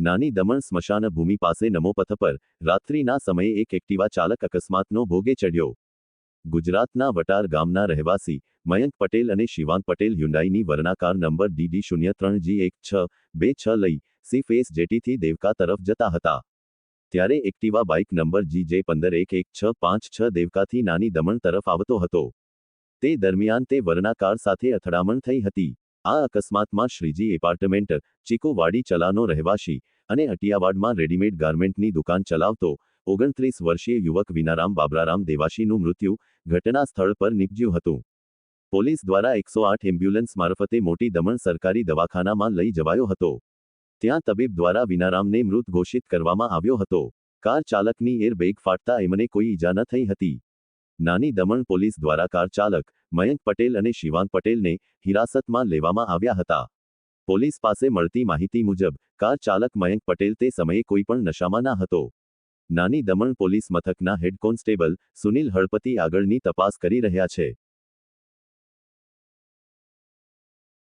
નાની દમણ સ્મશાન ભૂમિ પાસે નમોપથ પર રાત્રિના સમયે એક એક્ટિવા ચાલક અકસ્માતનો ભોગે ચડ્યો. ગુજરાતના વટાર ગામના રહેવાસી મયંક પટેલ અને શિવાન પટેલ હ્યુન્ડાઈની વર્ણાકાર નંબર ડીડી શૂન્ય ત્રણ જી એક છ બે છ લઈ સી ફેસ જેટીથી દેવકા તરફ જતા હતા. ત્યારે એક્ટિવા બાઇક નંબર જી જે પંદર એક એક છ પાંચ છ દેવકાથી નાની દમણ તરફ આવતો હતો. તે દરમિયાન તે વર્ણાકાર સાથે અથડામણ થઈ હતી. આ અકસ્માતમાં શ્રીજી એપાર્ટમેન્ટ ચીકોવાડી ચલાનો રહેવાસી અને અટિયાવાડમાં રેડીમેડ ગાર્મેન્ટની દુકાન ચલાવતો ઓગણત્રીસ વર્ષીય યુવક વિનારામ બાબરારામ દેવાશીનું મૃત્યુ ઘટના સ્થળ પર નીપજ્યું હતું. પોલીસ દ્વારા એકસો આઠ એમ્બ્યુલન્સ મારફતે મોટી દમણ સરકારી દવાખાનામાં લઈ જવાયો હતો. ત્યાં તબીબ દ્વારા વિનારામને મૃત ઘોષિત કરવામાં આવ્યો હતો. કાર ચાલકની એર બેગ ફાટતા એમને કોઈ ઈજા ન થઈ હતી. નાની દમણ પોલીસ દ્વારા કાર ચાલક મયંક પટેલ અને શિવાંગ પટેલને હિરાસતમાં લેવામાં આવ્યા હતા. પોલીસ પાસે મળતી માહિતી મુજબ, કાર ચાલક મયંક પટેલ તે સમયે કોઈ પણ નશામાં ના હતો. નાની દમણ પોલીસ મથકના હેડ કોન્સ્ટેબલ સુનિલ હળપતિ આગળની તપાસ કરી રહ્યા છે.